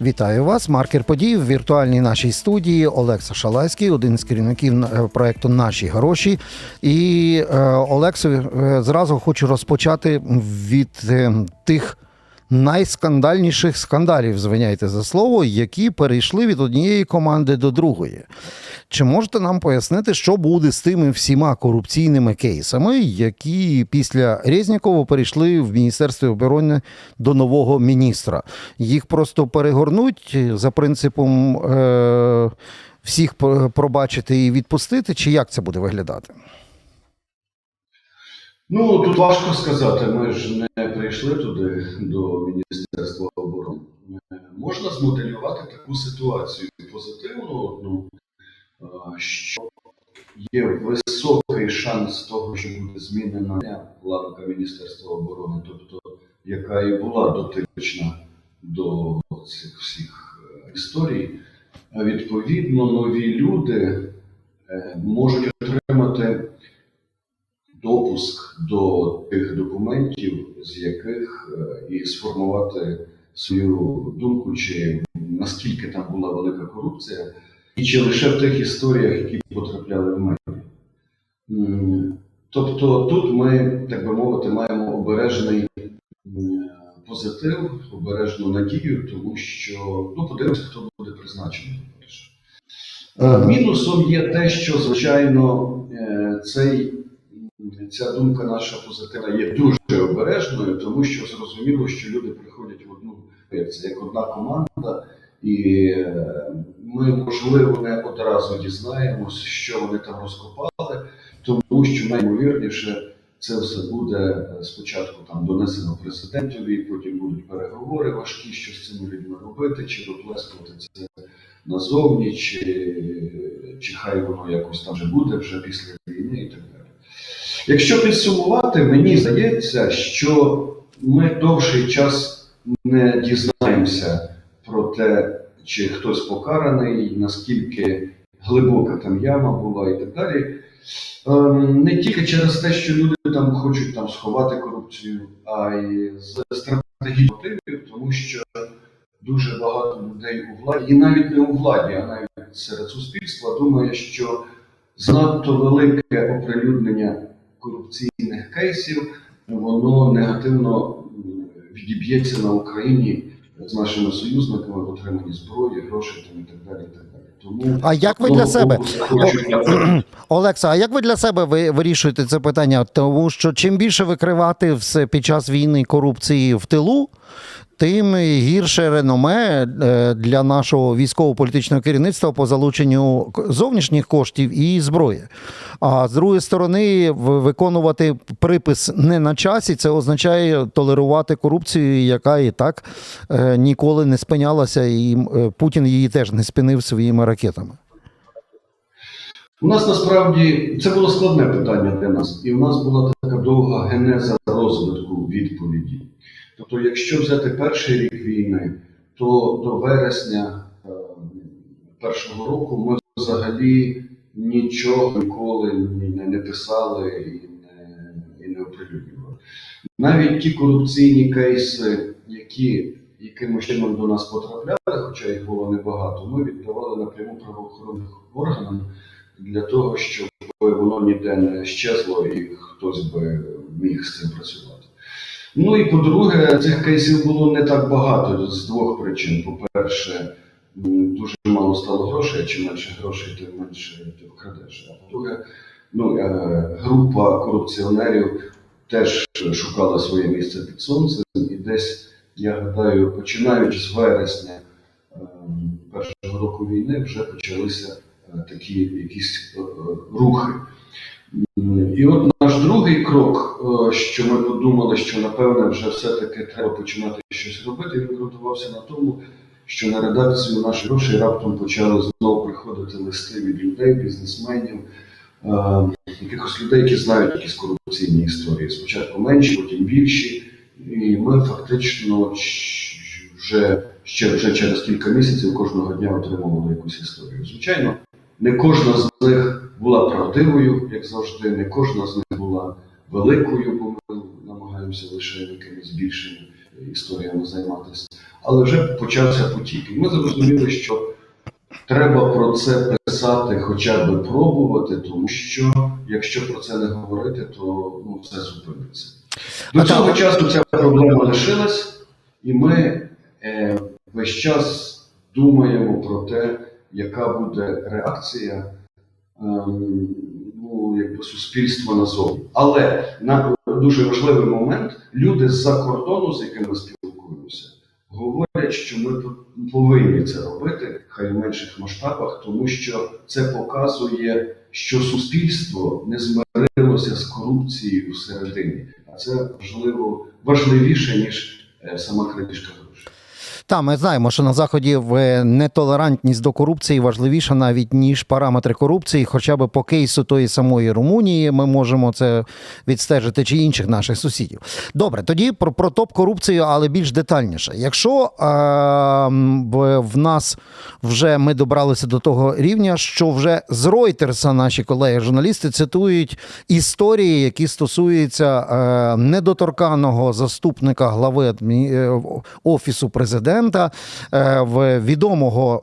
Вітаю вас. Маркер подій в віртуальній нашій студії Олекса Шалайський, один з керівників е, проекту Наші гроші. І е, Олексу, е, зразу хочу розпочати від тих найскандальніших скандалів, звиняйте за слово, які перейшли від однієї команди до другої. Чи можете нам пояснити, що буде з тими всіма корупційними кейсами, які після Резнікова перейшли в Міністерстві оборони до нового міністра? Їх просто перегорнуть за принципом е- всіх пробачити і відпустити, чи як це буде виглядати? Ну, тут важко сказати. Ми ж не прийшли туди до Міністерства оборони. Е, Можна змоделювати таку ситуацію позитивну одну, е, що є високий шанс того, що буде змінена ланка Міністерства оборони, тобто яка і була дотична до цих всіх е, історій. Відповідно, нові люди можуть отримати допуск до тих документів, з яких е, і сформувати свою думку, чи наскільки там була велика корупція, і чи лише в тих історіях, які потрапляли в медіа. Тобто тут ми, так би мовити, маємо обережний позитив, обережну надію, тому що ну, подивимося, хто буде призначений. Мінусом є те, що, звичайно, е, цей ця думка наша позитивна є дуже обережною, тому що зрозуміло, що люди приходять в одну це як одна команда, і е, ми, можливо, не одразу дізнаємось, що вони там розкопали, тому що найімовірніше це все буде е, спочатку там донесено президентові, потім будуть переговори важкі, що з цими людьми робити, чи виплескувати це назовні, чи, чи хай воно якось там вже буде вже після війни і так далі. Якщо підсумувати, мені здається, що ми довший час не дізнаємося про те, чи хтось покараний, наскільки глибока там яма була і так далі. Ем, Не тільки через те, що люди там хочуть там сховати корупцію, а й з стратегічних мотивів, тому що дуже багато людей у владі, і навіть не у владі, а навіть серед суспільства думає, що занадто велике оприлюднення корупційних кейсів, воно негативно відіб'ється на Україні з нашими союзниками в отриманні зброї, грошей і так далі. І так далі. Тому А як ви Ну, для себе? Олекса, а як ви для себе ви вирішуєте це питання? Тому що чим більше викривати все під час війни корупції в тилу, тим гірше реноме е, для нашого військово-політичного керівництва по залученню зовнішніх коштів і зброї. А з другої сторони, виконувати припис не на часі, це означає толерувати корупцію, яка і так е, ніколи не спинялася, і е, Путін її теж не спинив своїми ракетами. У нас насправді це було складне питання для нас, і у нас була така довга генеза розвитку відповіді. Тобто, якщо взяти перший рік війни, то до вересня е, першого року ми взагалі нічого ніколи не, писали і не, і не оприлюднювали. Навіть ті корупційні кейси, які якимось чином до нас потрапляли, хоча їх було небагато, ми віддавали напряму правоохоронних органам для того, щоб воно ніде не щезло і хтось би міг з цим працювати. Ну і по-друге, цих кейсів було не так багато з двох причин. По-перше, дуже мало стало грошей, чим менше грошей, тим менше ти вкрадеш. А по-друге, ну, е, група корупціонерів теж шукала своє місце під сонцем, і десь, я гадаю, починаючи з вересня е, першого року війни, вже почалися е, такі якісь е, рухи. І от другий крок, е, що ми подумали, що напевне вже все-таки треба починати щось робити, він ґрунтувався на тому, що на редакцію наших грошей раптом почали знову приходити листи від людей, бізнесменів, е, якихось людей, які знають якісь корупційні історії. Спочатку менші, потім більші. І ми фактично вже ще вже через кілька місяців кожного дня отримували якусь історію. Звичайно, не кожна з них була правдивою, як завжди, не кожна з них великою, бо ми намагаємося лише якимись більшими історіями займатися. але вже почався потік. І ми зрозуміли, що треба про це писати, хоча б пробувати, тому що якщо про це не говорити, то ну, все зупиниться. До цього часу ця проблема лишилась, і ми е, весь час думаємо про те, яка буде реакція ем, ну, якби суспільства назовні. Але на дуже важливий момент люди з-за кордону, з якими спілкуємося, говорять, що ми повинні це робити, хай в менших масштабах, тому що це показує, що суспільство не змирилося з корупцією всередині. А це важливо важливіше, ніж е, сама крадіжка грошей. Та ми знаємо, що на заході в нетолерантність до корупції важливіша навіть ніж параметри корупції. Хоча б по кейсу тої самої Румунії ми можемо це відстежити чи інших наших сусідів. Добре, тоді про, про топ корупцію, але більш детальніше. Якщо е, в, в нас вже ми добралися до того рівня, що вже з Ройтерса наші колеги-журналісти цитують історії, які стосуються е, недоторканого заступника глави адмі... е, офісу президента, е, в відомого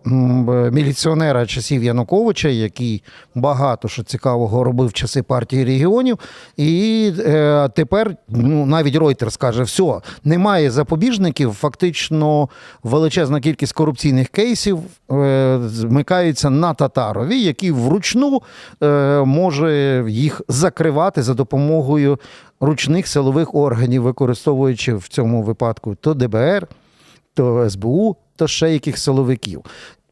міліціонера часів Януковича, який багато що цікавого робив в часи партії регіонів. І е, тепер ну, навіть Reuters каже, все, немає запобіжників. Фактично величезна кількість корупційних кейсів е, змикаються на Татарові, який вручну може їх закривати за допомогою ручних силових органів, використовуючи в цьому випадку то ДБР, то СБУ, то ще яких силовиків.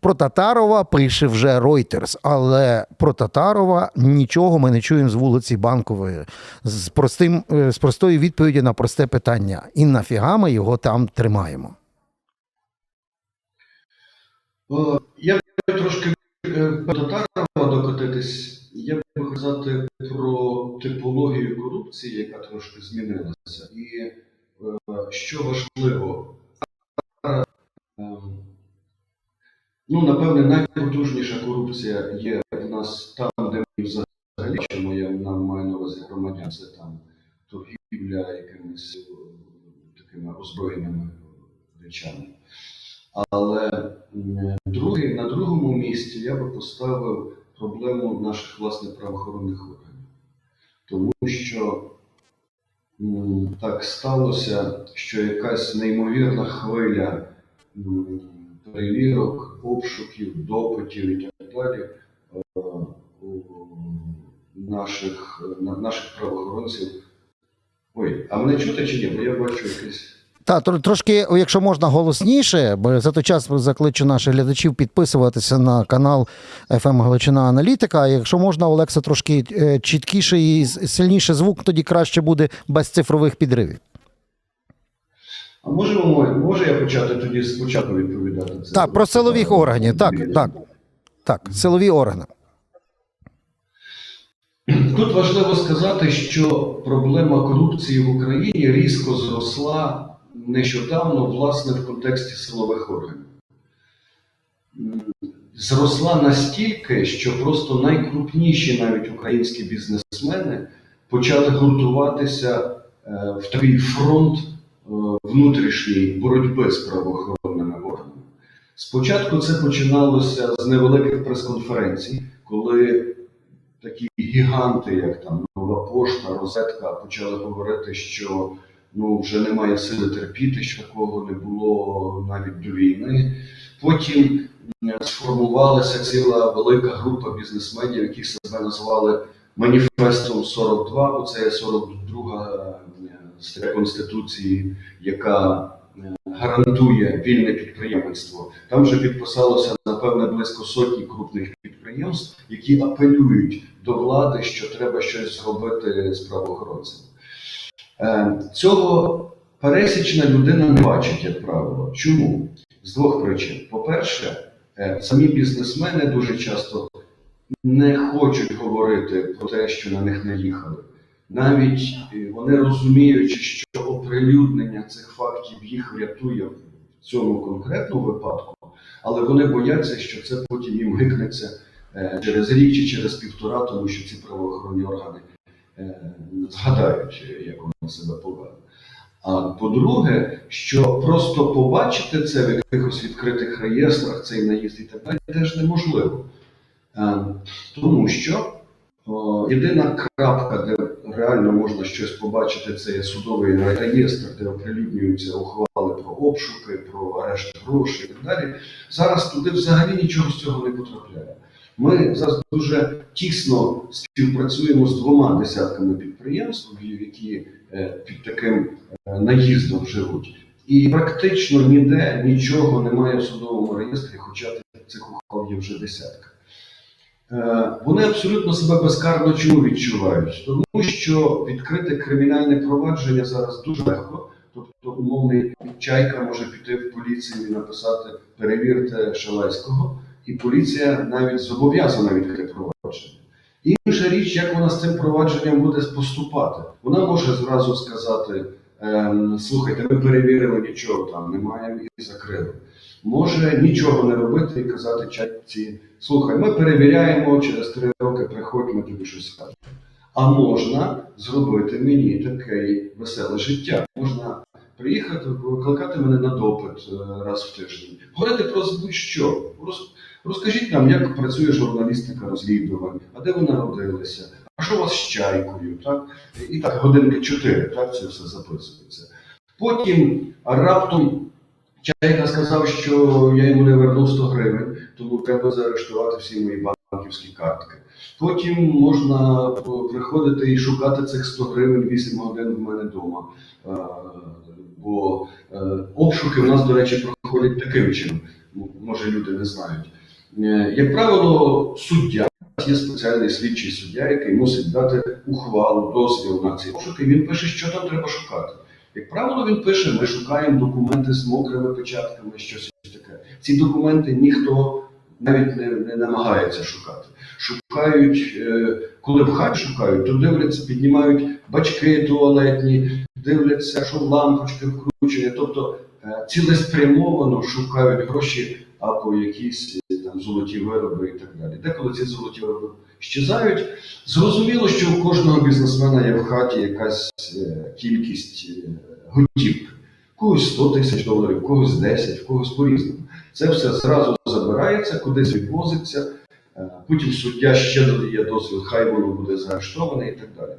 Про Татарова пише вже Reuters, але про Татарова нічого ми не чуємо з вулиці Банкової. З, простим, е, з простої відповіді на просте питання. І нафіга ми його там тримаємо? Я трошки е, до Татарова докотитись. Я б казати про типологію корупції, яка трошки змінилася. І е, що важливо, зараз, ем, ну, напевне, найпотужніша корупція є в нас там, де ми взагалі, що я нам маю на увазі громадян, це там торгівля якимись е, такими озброєними речами. Але другий, на другому місці я би поставив проблему наших власне правоохоронних органів. Тому що так сталося, що якась неймовірна хвиля перевірок, обшуків, допитів і далі е, наших, на- наших правоохоронців. Ой, а мене чути чи ні? Бо я бачу якесь. Та трошки, якщо можна голосніше, бо за той час закличу наших глядачів підписуватися на канал FM Галичина Аналітика. Якщо можна, Олекса, трошки е, чіткіше і сильніше звук, тоді краще буде без цифрових підривів. А можемо, може я почати тоді спочатку відповідати це? Так, про силових органів. Так, так, так, силові органи. Тут важливо сказати, що проблема корупції в Україні різко зросла нещодавно, власне, в контексті силових органів. Зросла настільки, що просто найкрупніші навіть українські бізнесмени почали гуртуватися е, в такий фронт внутрішньої боротьби з правоохоронними органами. Спочатку це починалося з невеликих прес-конференцій, коли такі гіганти, як там Нова Пошта, Розетка, почали говорити, що ну вже немає сили терпіти, що такого не було навіть до війни. Потім сформувалася ціла велика група бізнесменів, які себе назвали Маніфестом 42, бо це є 42 стаття Конституції, яка е, гарантує вільне підприємництво. Там вже підписалося напевне близько сотні крупних підприємств, які апелюють до влади, що треба щось зробити з правоохоронцями. Е, Цього пересічна людина не бачить, як правило. Чому? З двох причин. По-перше, е, самі бізнесмени дуже часто не хочуть говорити про те, що на них наїхали. Навіть е, вони розуміючи, що оприлюднення цих фактів їх врятує в цьому конкретному випадку, але вони бояться, що це потім їм гикнеться е, через рік чи через півтора, тому що ці правоохоронні органи е, згадають, як вони себе повели. А по-друге, що просто побачити це в якихось відкритих реєстрах, цей наїзд і так далі, теж неможливо. Тому що єдина крапка, де реально можна щось побачити, це є судовий реєстр, де оприлюднюються ухвали про обшуки, про арешт грошей і так далі. Зараз туди взагалі нічого з цього не потрапляє. Ми зараз дуже тісно співпрацюємо з двома десятками підприємств, які е, під таким е, наїздом живуть. І практично ніде нічого немає в судовому реєстрі, хоча цих ухвал є вже десятка. Е, Вони абсолютно себе безкарно чому відчувають? Тому що відкрити кримінальне провадження зараз дуже легко. Тобто, умовний чайка може піти в поліцію і написати перевірте Шалайського, і поліція навіть зобов'язана відкрити провадження. Інша річ, як вона з цим провадженням буде поступати. Вона може зразу сказати: ем, слухайте, ми перевірили нічого там, немає і закрили. Може нічого не робити і казати чайці, слухай, ми перевіряємо, через три роки приходь, ми тобі щось скажемо. А можна зробити мені таке веселе життя. Можна приїхати, викликати мене на допит е, раз в тиждень, говорити про будь-що. Роз- Розкажіть нам, як працює журналістика розслідувань, а де ви народилися, а що у вас з чайкою, так? І так, годинки чотири, так, це все записується. Потім раптом чайка сказав, що я йому не вернув 100 гривень, тому треба заарештувати всі мої банківські картки. Потім можна е, приходити і шукати цих 100 гривень 8 годин в мене вдома. Бо е, обшуки в нас, до речі, проходять таким чином. Може, люди не знають. Е, Як правило, суддя є спеціальний слідчий суддя, який мусить дати ухвалу, дозвіл на ці обшуки. Він пише, що там треба шукати. Як правило, він пише: ми шукаємо документи з мокрими печатками, щось таке. Ці документи ніхто навіть не, не намагається шукати. Шукають, е, коли в хаті шукають, то дивляться, піднімають бачки туалетні, дивляться, що лампочки вкручені. Тобто е, цілеспрямовано шукають гроші або якісь там золоті вироби і так далі. Деколи ці золоті вироби щезають. Зрозуміло, що у кожного бізнесмена є в хаті якась е, кількість е, готівки. Когось 100 тисяч доларів, когось 10, в когось по-різному. Це все зразу забирається, кудись відвозиться. Е, Потім суддя ще додає дозвіл, хай воно буде заарештоване і так далі.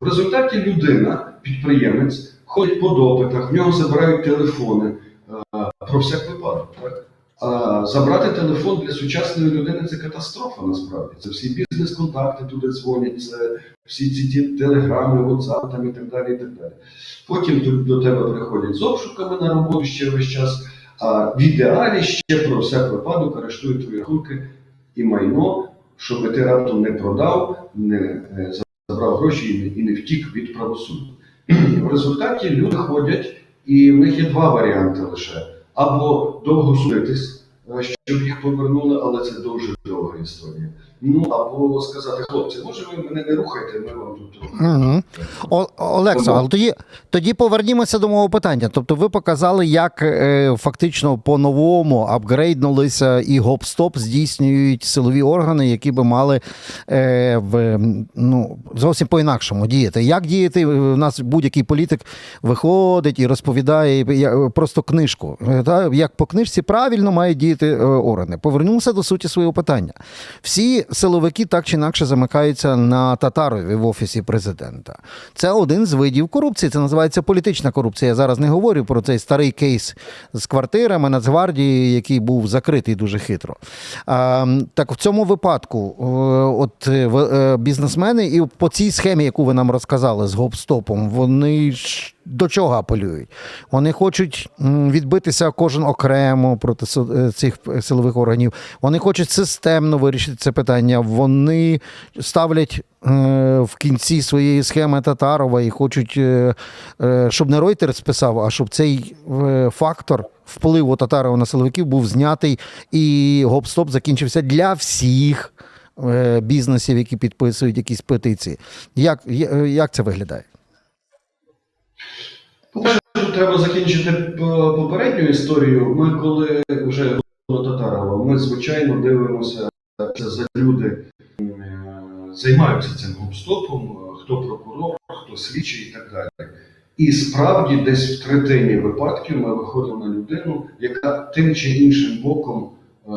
В результаті людина, підприємець, ходить по допитах, в нього забирають телефони про всяк випадок. Забрати телефон для сучасної людини це катастрофа насправді. Це всі бізнес-контакти туди дзвонять, це всі ці телеграми, WhatsApp там і так далі. і так далі. Потім тут до тебе приходять з обшуками на роботу ще весь час. А в ідеалі ще про всяк випадок арештують твої рахунки і майно, щоб ти раптом не продав, не е, забрав гроші і не, і не втік від правосуддя. В результаті люди ходять, і в них є два варіанти лише: або довго судитись, е, щоб їх повернули, але це дуже довга історія. Ну або сказати, хлопці, може ви мене не рухайте, ми вам тут. Угу. О, Олекса, але тоді, тоді повернімося до мого питання. Тобто, ви показали, як е, фактично по-новому апгрейднулися і гоп-стоп здійснюють силові органи, які би мали е, в, ну, зовсім по-інакшому діяти. Як діяти? У нас будь-який політик виходить і розповідає я- просто книжку. Е, Та, як по книжці правильно мають діяти е, органи. Повернувся до суті свого питання. Всі силовики так чи інакше замикаються на Татарові в офісі президента. Це один з видів корупції. Це називається політична корупція. Я зараз не говорю про цей старий кейс з квартирами Нацгвардії, який був закритий дуже хитро. Так в цьому випадку, е, от е, е, бізнесмени, і по цій схемі, яку ви нам розказали з гоп-стопом, вони до чого апелюють? Вони хочуть відбитися кожен окремо проти е, цих силових органів. Вони хочуть системно вирішити це питання. Вони ставлять е, в кінці своєї схеми Татарова і хочуть, е, щоб не Reuters писав, а щоб цей фактор впливу Татарова на силовиків був знятий і гоп-стоп закінчився для всіх. Бізнесів, які підписують якісь петиції. Як, як це виглядає? По-перше, треба закінчити попередню історію. Ми коли вже до Татарова, ми звичайно дивимося, що за люди е, займаються цим гопстопом, е, хто прокурор, хто слідчий і так далі. І справді, десь в третині випадків ми виходимо на людину, яка тим чи іншим боком е,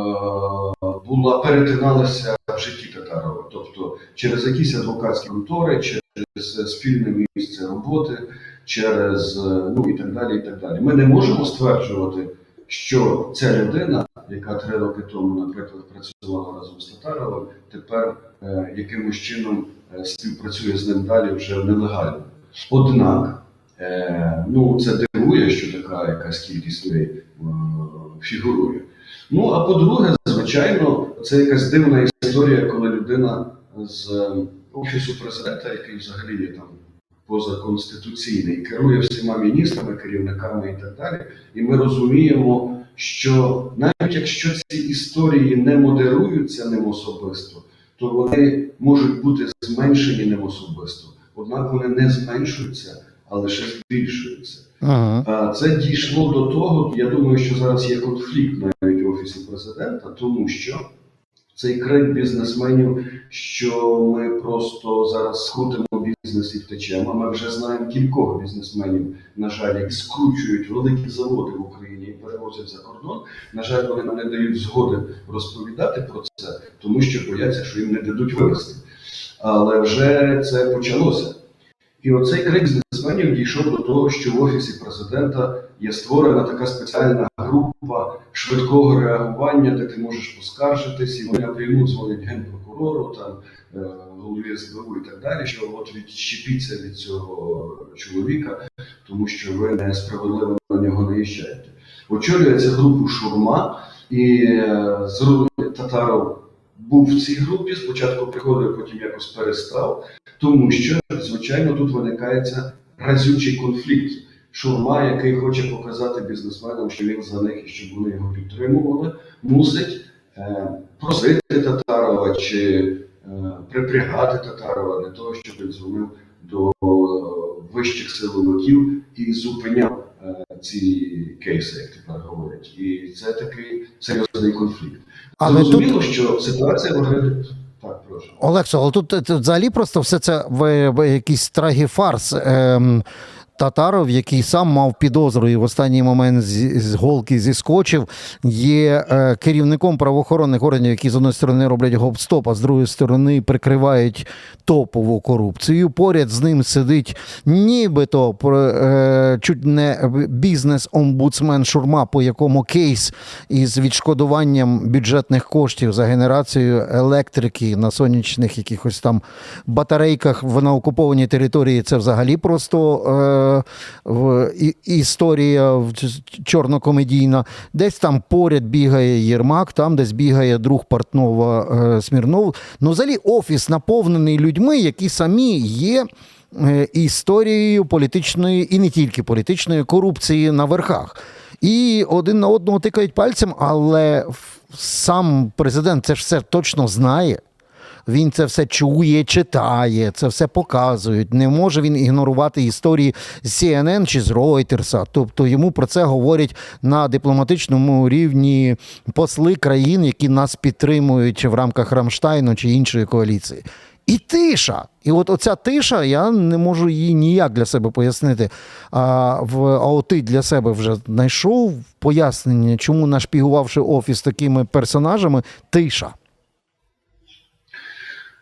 була перетиналася в житті Татарова, тобто через якісь адвокатські контори, через спільне місце роботи, через е, ну і так далі. І так далі. Ми не можемо стверджувати, що ця людина, яка три роки тому, наприклад, працювала разом з Татаровим, тепер е, якимось чином е, співпрацює з ним далі вже нелегально. Однак, е, ну це дивує, що така якась кількість людей е, фігурує. Ну а по-друге, звичайно, це якась дивна історія, коли людина з е, офісу президента, який взагалі є там позаконституційний, керує всіма міністрами, керівниками і так далі. І ми розуміємо, що навіть якщо ці історії не модеруються ним особисто, то вони можуть бути зменшені ним особисто. Однак вони не зменшуються, а лише збільшуються. Ага. Це дійшло до того. Я думаю, що зараз є конфлікт навіть в офісі президента, тому що цей крик бізнесменів, що ми просто зараз скрутимо бізнес і втечемо. Ми вже знаємо кількох бізнесменів, на жаль, які скручують великі заводи в Україні і перевозять за кордон. На жаль, вони нам не дають згоди розповідати про це, тому що бояться, що їм не дадуть вивезти. Але вже це почалося. І оцей крик бізнесменів дійшов до того, що в офісі президента є створена така спеціальна група швидкого реагування, де ти можеш поскаржитись, і вони напряму дзвонять генпрокурору, там е, голові СБУ і так далі, що от відщепіться від цього чоловіка, тому що ви несправедливо на нього наїжджаєте. Очолює цю групу Шурма, і е, Татаров був в цій групі. Спочатку приходив, потім якось перестав. Тому що, звичайно, тут виникається разючий конфлікт. Шурма, який хоче показати бізнесменам, що він за них і щоб вони його підтримували, мусить е, просити Татарова чи припрягати Татарова для того, щоб він дзвонив до е, вищих силовиків і зупиняв е, ці кейси, як тепер говорять. І це такий серйозний конфлікт. Але тут Зрозуміло, що ситуація виглядає. Так, прошу. Олексо, але тут, тут взагалі просто все це в, в якийсь трагіфарс. Ем, Татаров, який сам мав підозру і в останній момент з, з голки зіскочив, є е, керівником правоохоронних органів, які з однієї сторони роблять гоп-стоп, а з другої сторони прикривають топову корупцію. Поряд з ним сидить нібито е, чуть не бізнес-омбудсмен Шурма, по якому кейс із відшкодуванням бюджетних коштів за генерацію електрики на сонячних якихось там батарейках на окупованій території. Це взагалі просто е, в, історія чорнокомедійна. Десь там поряд бігає Єрмак, там десь бігає друг Портнова е, Смірнов. Ну, взагалі, офіс наповнений людьми, які самі є. е, Історією політичної і не тільки політичної корупції на верхах. І один на одного тикають пальцем, але сам президент це ж все точно знає. Він це все чує, читає, це все показують. Не може він ігнорувати історії з CNN чи з Reuters. Тобто йому про це говорять на дипломатичному рівні посли країн, які нас підтримують в рамках Рамштайну чи іншої коаліції. І тиша. І от оця тиша, я не можу її ніяк для себе пояснити. А, в, а от ти для себе вже знайшов пояснення, чому нашпігувавши офіс такими персонажами, тиша.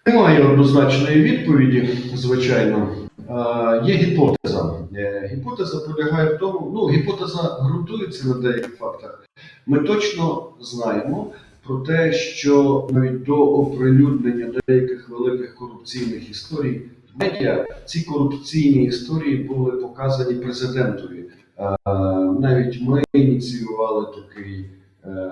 Немає однозначної відповіді, звичайно. Е, Є гіпотеза. Е, Гіпотеза полягає в тому, ну, гіпотеза ґрунтується на деяких фактах. Ми точно знаємо про те, що навіть до оприлюднення деяких великих корупційних історій в медіа ці корупційні історії були показані президентові. Е, Навіть ми ініціювали такий е,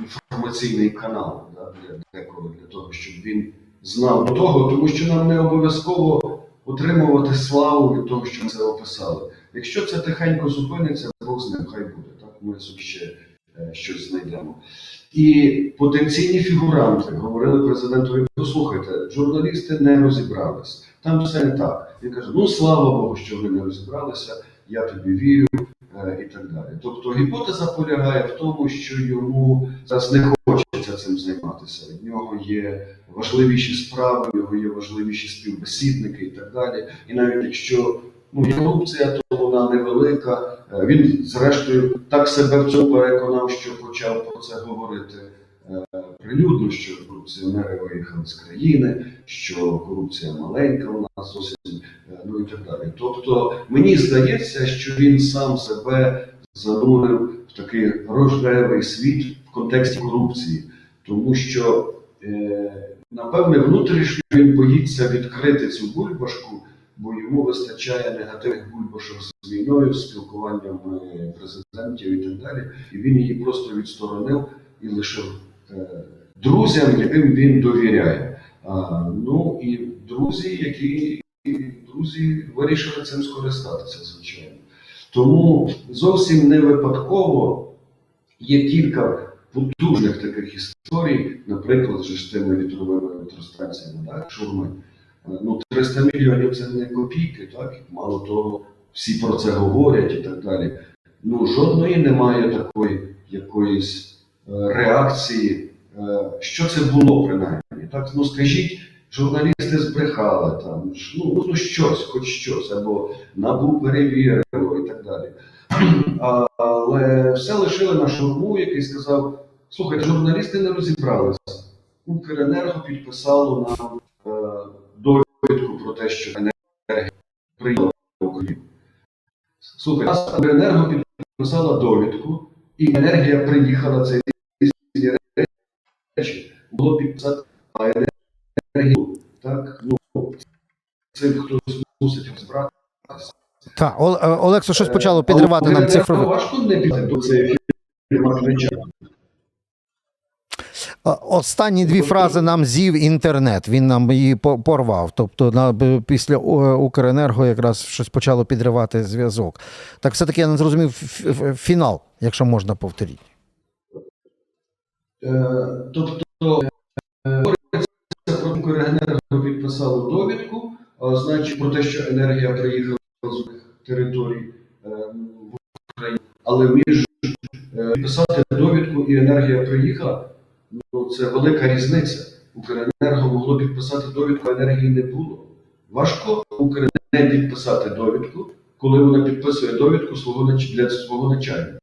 інформаційний канал для деколи для того, щоб він знав того, тому що нам не обов'язково отримувати славу від того, що ми це описали. Якщо це тихенько зупиниться, Бог з ним хай буде. Так ми собі ще е, щось знайдемо. І потенційні фігуранти говорили президентові: послухайте, журналісти не розібрались. Там все не так. Він каже: ну слава Богу, що ви не розібралися, я тобі вірю. е, І так далі. Тобто гіпотеза полягає в тому, що йому зараз не хочеться цим займатися. В нього є важливіші справи, в нього є важливіші співбесідники і так далі. І навіть якщо ну, корупція, то вона невелика. Е, Він, зрештою, так себе в цьому переконав, що почав про це говорити е, прилюдно, що корупціонери виїхали з країни, що корупція маленька у нас зовсім, е, ну і так далі. Тобто, мені здається, що він сам себе занурив в такий рожевий світ в контексті корупції, тому що, е, напевне, внутрішньо він боїться відкрити цю бульбашку, бо йому вистачає негативних бульбашок з війною, з спілкуванням е, президентів і так далі. І він її просто відсторонив і лишив е, друзям, яким він довіряє. Ну і друзі, які друзі вирішили цим скористатися, звичайно. Тому зовсім не випадково є кілька потужних таких історій, наприклад, з тими вітровими електростанціями, так, шурми. Е, Ну, 300 мільйонів це не копійки, так? Мало того, всі про це говорять і так далі. Ну, жодної немає такої якоїсь е, реакції. Е, що це було принаймні? Так, ну скажіть, журналісти збрехали там, ну, ну щось, хоч щось, або набу перевірило і так далі. Але все лишили на шурму, який сказав: слухайте, журналісти не розібралися. Укренерго підписало нам е, довідку про те, що енергія прийняла Україну. Слухайте, Укренерго підписала довідку, і енергія приїхала це речі. Було підписати а енергію. Так, ну, цим хтось мусить розбиратися. Так, е, Олексо, щось почало підривати нам цифрові. Важко не піти до цієї. Е, Останні дві фрази нам з'їв інтернет. Він нам її порвав. Тобто на, після е, Укренерго якраз щось почало підривати зв'язок. Так все-таки я не зрозумів фінал, якщо можна повторити. Е, Тобто, е, говориться про Укренерго підписало довідку, значить про те, що енергія приїхала з територій е, в Україну, але між е, підписати довідку і енергія приїхала, ну це велика різниця. Укренерго могло підписати довідку, а енергії не було. Важко Укренерго не підписати довідку, коли вона підписує довідку свого для свого начальника.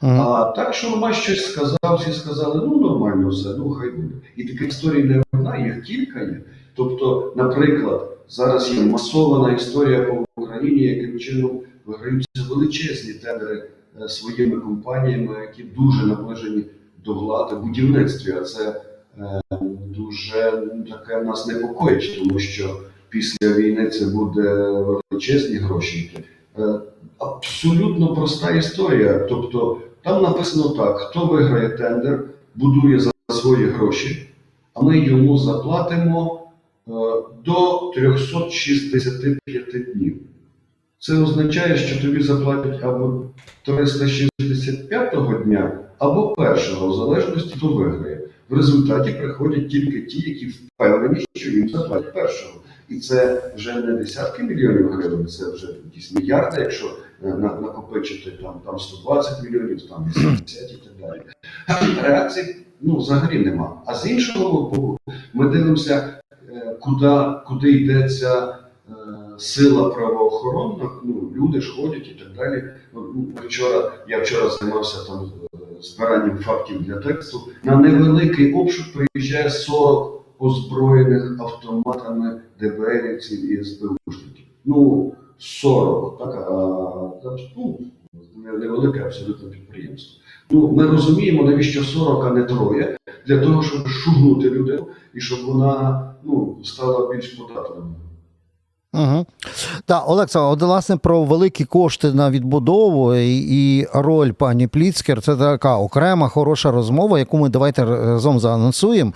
А так, що Роман щось сказав, всі сказали, ну нормально все, ну хай буде. І таких історій не одна, їх кілька є. Тобто, наприклад, зараз є масована історія по Україні, яким чином виграються величезні тендери е, своїми компаніями, які дуже наближені до влади будівництві. А це е, дуже таке нас непокоїть, тому що після війни це буде величезні гроші. Е, абсолютно проста історія. Тобто, там написано так: хто виграє тендер, будує за свої гроші, а ми йому заплатимо до 365 днів. Це означає, що тобі заплатять або 365-го дня, або першого, в залежності хто виграє. В результаті приходять тільки ті, які впевнені, що їм заплатять першого. І це вже не десятки мільйонів гривень, це вже якісь мільярди, якщо е, на- накопичити там, там 120 мільйонів, там 80 і так далі. Реакцій ну, взагалі нема. А з іншого боку, ми дивимося, е, куди, куди йдеться е, сила правоохоронна. Ну, люди ж ходять і так далі. Ну, Вчора, я вчора займався там е, збиранням фактів для тексту. На невеликий обшук приїжджає 40 озброєних автоматами ДБРівців і СБУшників. Ну, 40, так, а ну, невелике абсолютно підприємство. Ну, ми розуміємо, навіщо 40, а не троє, для того, щоб шугнути людину і щоб вона ну, стала більш податливою. Угу. Так, Олекса, от, власне, про великі кошти на відбудову і, і роль пані Пліцкер це така окрема хороша розмова, яку ми давайте разом заанонсуємо.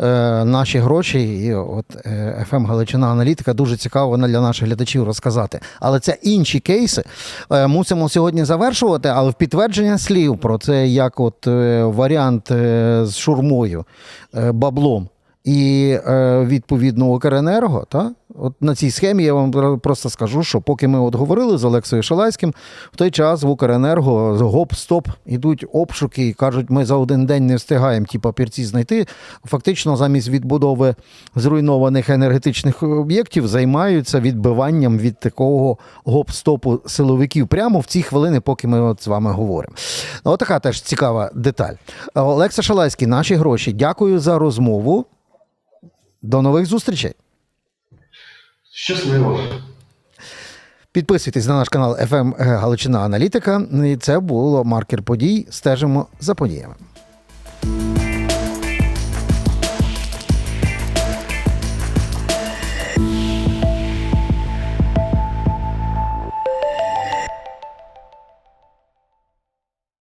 Е, наші гроші, і от е, FM Галичина Аналітика дуже цікаво для наших глядачів розказати. Але це інші кейси. Е, мусимо сьогодні завершувати, але в підтвердження слів про це як от е, варіант е, з шурмою, е, баблом. І е, відповідно Укренерго, та От на цій схемі я вам просто скажу, що поки ми от говорили з Олексою Шалайським, в той час в Укренерго гоп-стоп ідуть обшуки і кажуть, ми за один день не встигаємо ті папірці знайти. Фактично, замість відбудови зруйнованих енергетичних об'єктів займаються відбиванням від такого гоп-стопу силовиків прямо в ці хвилини, поки ми от з вами говоримо. Ну, Отака теж цікава деталь. Олекса Шалайський, наші гроші. Дякую за розмову. До нових зустрічей. Щасливо! Підписуйтесь на наш канал FM Галичина Аналітика. І це було маркер подій. Стежимо за подіями.